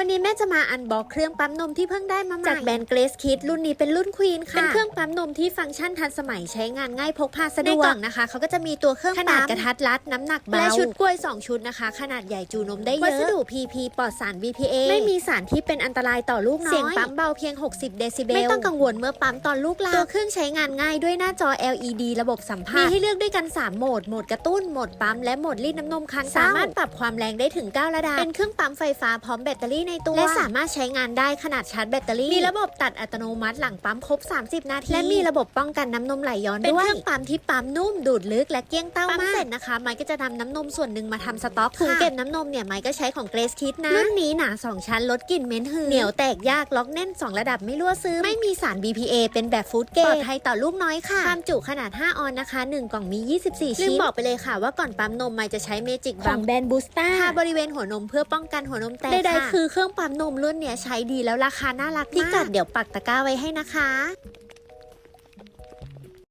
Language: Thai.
วันนี้แม่จะมาอันบอกเครื่องปั๊มนมที่เพิ่งได้มาใหม่จากแบรนด์เกรสคิดรุ่นนี้เป็นรุ่นควีนค่ะ เป็นเครื่องปั๊มนมที่ฟังก์ชันทันสมัยใช้งานง่ายพกพาสะดวกในกล่องนะคะเขาก็จะมีตัวเครื่องขนาดกระทัดรัดน้ำหนักเบาและชุดกล้วย 2 ชุดนะคะ ขนาดใหญ่จูนมได้เยอะวัสดุ PP ปลอดสาร BPA ไม่มีสารที่เป็นอันตรายต่อลูกน้อยเสียงปั๊มเบาเพียง 60 เดซิเบลไม่ต้องกังวลเมื่อปั๊มตอนลูกหลาบตัวเครื่องใช้งานง่ายด้วยหน้าจอ LED ระบบสัมผัสมีให้เลือกด้วยกัน 3 โหมดโหมดกระตุ้นโหมดปั๊มและโหมดรีดน้ำนมครั้งสามารถปรับความแรงได้ถึง 9 ระดับเป็นเครื่องปั๊มไฟฟ้าพร้อมแบตเตอรี่ในตัว และสามารถใช้งานได้ขนาดชาร์จแบตเตอรี่ มีระบบตัดอัตโนมัติหลังปั๊มครบ 30 นาที และมีระบบป้องกันน้ำนมไหลย้อนด้วย เป็นเครื่องปั๊มที่ปั๊มนุ่มดูดลึกและเกลี้ยงเต้ามากปั๊มเสร็จนะคะ ไมค์ก็จะนำน้ำนมส่วนหนึ่งมาทำสต็อกถุงเก็บน้ำนมเนี่ยไมค์ก็ใช้ของเกรซคิดนะรุ่นนี้หนา2ชั้นลดกลิ่นเหม็นหืนเหนียวแตกยากล็อกแน่น 2 ระดับไม่รั่วซึมไม่มีสาร BPA เป็นแบบฟู้ดเกรดปลอดภัยต่อลูกน้อยค่ะความจุขนาด 5 ออนนะคะ 1 กล่องมี 24 ชิ้นลืมบอกไปเลยค่ะว่าก่อนปั๊มนมไมค์จะใช้เมจิกบัมแบรนด์บูสต้าทาบริเวณหัวนมเพื่อป้องกันหัวนมแตกใดๆคือเครื่องปั๊มนมรุ่นเนี้ยใช้ดีแล้วราคาน่ารักพิกัดเดี๋ยวปักตะกร้าไว้ให้นะคะ